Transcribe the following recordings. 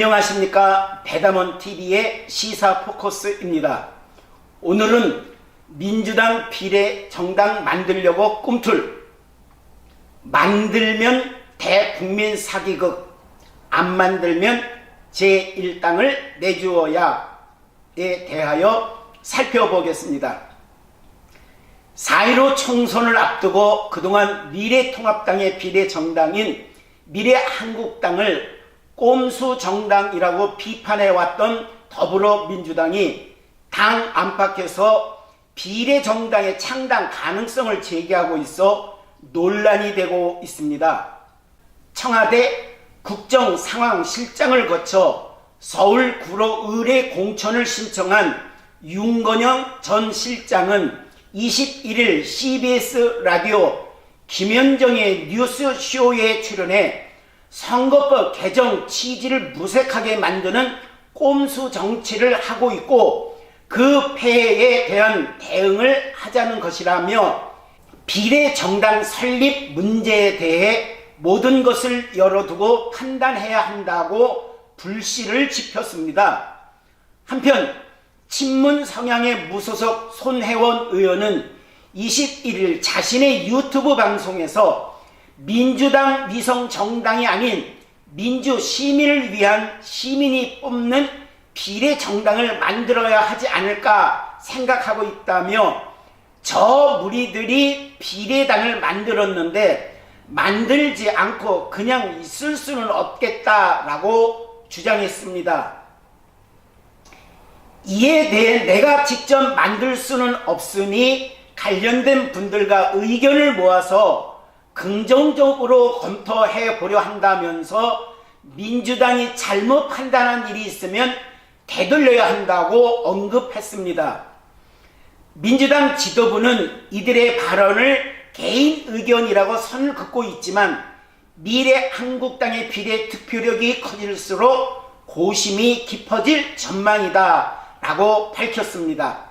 안녕하십니까 배담원 TV의 시사 포커스입니다. 오늘은 민주당 비례 정당 만들려고 꿈틀 만들면 대국민 사기극 안 만들면 제1당을 내주어야에 대하여 살펴보겠습니다. 4.15 총선을 앞두고 그동안 미래통합당의 비례정당인 미래한국당을 꼼수 정당이라고 비판해왔던 더불어민주당이 당 안팎에서 비례 정당의 창당 가능성을 제기하고 있어 논란이 되고 있습니다. 청와대 국정상황실장을 거쳐 서울 구로 의뢰 공천을 신청한 윤건영 전 실장은 21일 CBS 라디오 김현정의 뉴스쇼에 출연해 선거법 개정 취지를 무색하게 만드는 꼼수 정치를 하고 있고 그 폐해에 대한 대응을 하자는 것이라며 비례 정당 설립 문제에 대해 모든 것을 열어두고 판단해야 한다고 불씨를 지폈습니다. 한편 친문 성향의 무소속 손혜원 의원은 21일 자신의 유튜브 방송에서 민주당 위성 정당이 아닌 민주 시민을 위한 시민이 뽑는 비례 정당을 만들어야 하지 않을까 생각하고 있다며 저 무리들이 비례당을 만들었는데 만들지 않고 그냥 있을 수는 없겠다라고 주장했습니다. 이에 대해 내가 직접 만들 수는 없으니 관련된 분들과 의견을 모아서 긍정적으로 검토해 보려 한다면서 민주당이 잘못 판단한 일이 있으면 되돌려야 한다고 언급했습니다. 민주당 지도부는 이들의 발언을 개인 의견이라고 선을 긋고 있지만 미래 한국당의 비례 득표력이 커질수록 고심이 깊어질 전망이다 라고 밝혔습니다.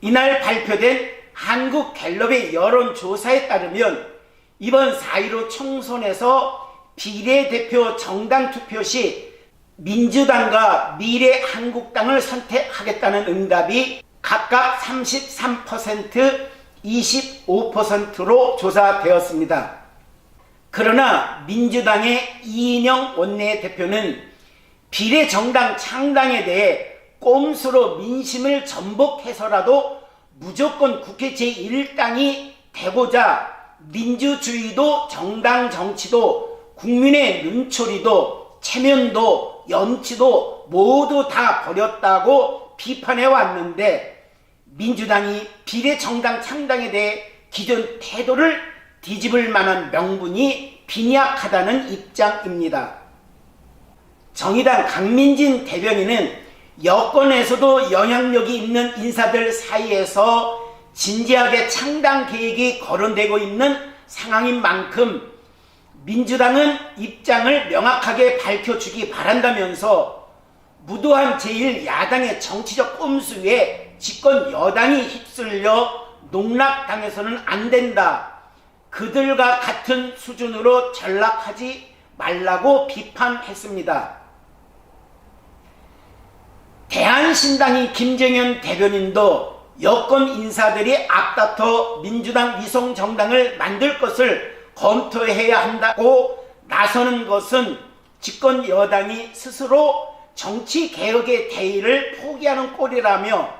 이날 발표된 한국 갤럽의 여론조사에 따르면 이번 4.15 총선에서 비례대표 정당 투표 시 민주당과 미래한국당을 선택하겠다는 응답이 각각 33%, 25%로 조사되었습니다. 그러나 민주당의 이인영 원내대표는 비례정당 창당에 대해 꼼수로 민심을 전복해서라도 무조건 국회 제1당이 되고자 민주주의도 정당 정치도 국민의 눈초리도 체면도 염치도 모두 다 버렸다고 비판해 왔는데 민주당이 비례정당 창당에 대해 기존 태도를 뒤집을 만한 명분이 빈약하다는 입장입니다. 정의당 강민진 대변인은 여권에서도 영향력이 있는 인사들 사이에서 진지하게 창당 계획이 거론되고 있는 상황인 만큼 민주당은 입장을 명확하게 밝혀주기 바란다면서 무도한 제1야당의 정치적 꼼수에 집권 여당이 휩쓸려 농락당해서는 안 된다. 그들과 같은 수준으로 전락하지 말라고 비판했습니다. 대한신당이 김정현 대변인도 여권 인사들이 앞다퉈 민주당 위성 정당을 만들 것을 검토해야 한다고 나서는 것은 집권 여당이 스스로 정치 개혁의 대의를 포기하는 꼴이라며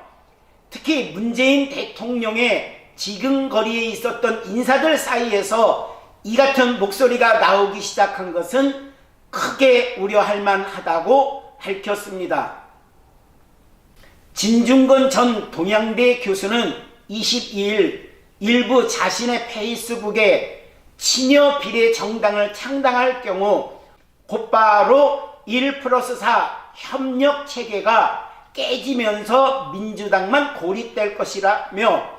특히 문재인 대통령의 지금거리에 있었던 인사들 사이에서 이 같은 목소리가 나오기 시작한 것은 크게 우려할 만하다고 밝혔습니다. 진중건 전 동양대 교수는 22일 일부 자신의 페이스북에 친여 비례 정당을 창당할 경우 곧바로 1 플러스 4 협력 체계가 깨지면서 민주당만 고립될 것이라며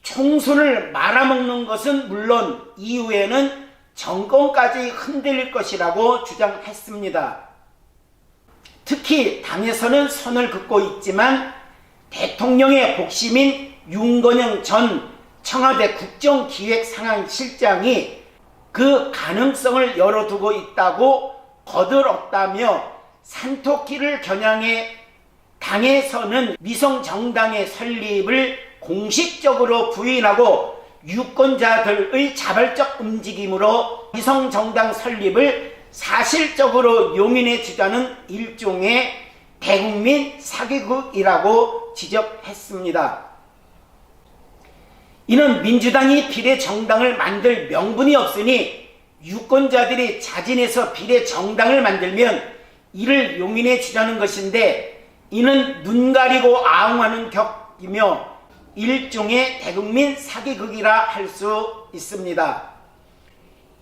총선을 말아먹는 것은 물론 이후에는 정권까지 흔들릴 것이라고 주장했습니다. 특히 당에서는 선을 긋고 있지만 대통령의 복심인 윤건영 전 청와대 국정기획상황실장이 그 가능성을 열어두고 있다고 거들었다며 산토끼를 겨냥해 당에서는 위성 정당의 설립을 공식적으로 부인하고 유권자들의 자발적 움직임으로 위성 정당 설립을 사실적으로 용인해 주자는 일종의 대국민 사기극이라고 지적했습니다. 이는 민주당이 비례 정당을 만들 명분이 없으니 유권자들이 자진해서 비례 정당을 만들면 이를 용인해 주자는 것인데 이는 눈 가리고 아웅하는 격이며 일종의 대국민 사기극이라 할 수 있습니다.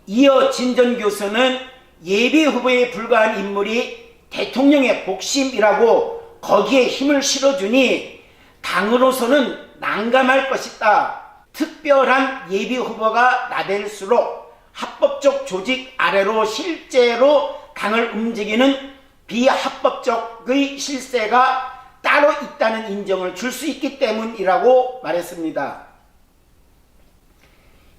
이어 진전 교수는 예비 후보에 불과한 인물이 대통령의 복심이라고 거기에 힘을 실어주니 당으로서는 난감할 것이다. 특별한 예비 후보가 나댈수록 합법적 조직 아래로 실제로 당을 움직이는 비합법적의 실세가 따로 있다는 인정을 줄 수 있기 때문이라고 말했습니다.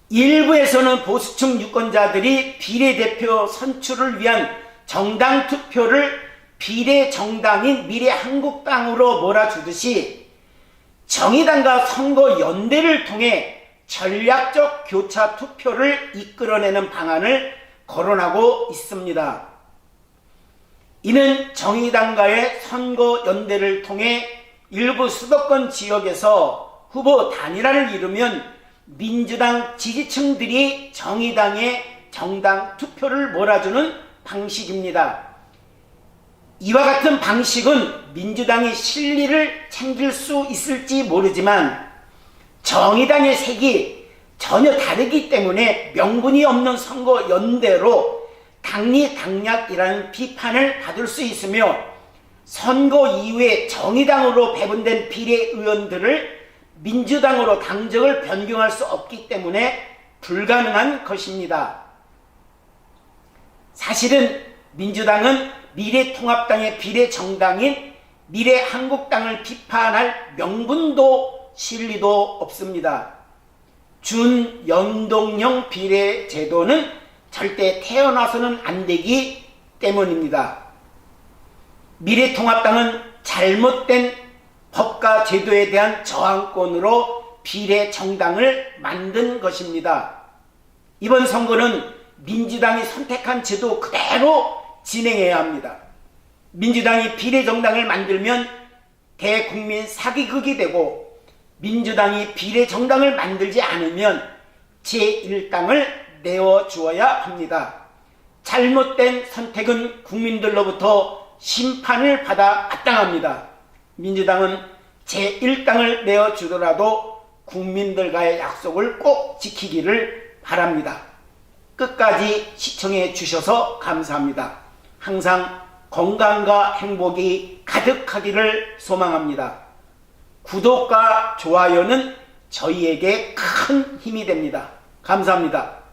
일부에서는 보수층 유권자들이 비례대표 선출을 위한 정당 투표를 비례 정당인 미래 한국당으로 몰아주듯이 정의당과 선거 연대를 통해 전략적 교차 투표를 이끌어내는 방안을 거론하고 있습니다. 이는 정의당과의 선거 연대를 통해 일부 수도권 지역에서 후보 단일화를 이루면 민주당 지지층들이 정의당의 정당 투표를 몰아주는 방식입니다. 이와 같은 방식은 민주당의 실리를 챙길 수 있을지 모르지만 정의당의 색이 전혀 다르기 때문에 명분이 없는 선거 연대로 당리당략이라는 비판을 받을 수 있으며 선거 이후에 정의당으로 배분된 비례의원들을 민주당으로 당적을 변경할 수 없기 때문에 불가능한 것입니다. 사실은 민주당은 미래통합당의 비례정당인 미래한국당을 비판할 명분도 실리도 없습니다. 준연동형 비례제도는 절대 태어나서는 안 되기 때문입니다. 미래통합당은 잘못된 법과 제도에 대한 저항권으로 비례 정당을 만든 것입니다. 이번 선거는 민주당이 선택한 제도 그대로 진행해야 합니다. 민주당이 비례 정당을 만들면 대국민 사기극이 되고 민주당이 비례 정당을 만들지 않으면 제1당을 내어 주어야 합니다. 잘못된 선택은 국민들로부터 심판을 받아 마땅합니다. 민주당은 제1당을 내어주더라도 국민들과의 약속을 꼭 지키기를 바랍니다. 끝까지 시청해 주셔서 감사합니다. 항상 건강과 행복이 가득하기를 소망합니다. 구독과 좋아요는 저희에게 큰 힘이 됩니다. 감사합니다.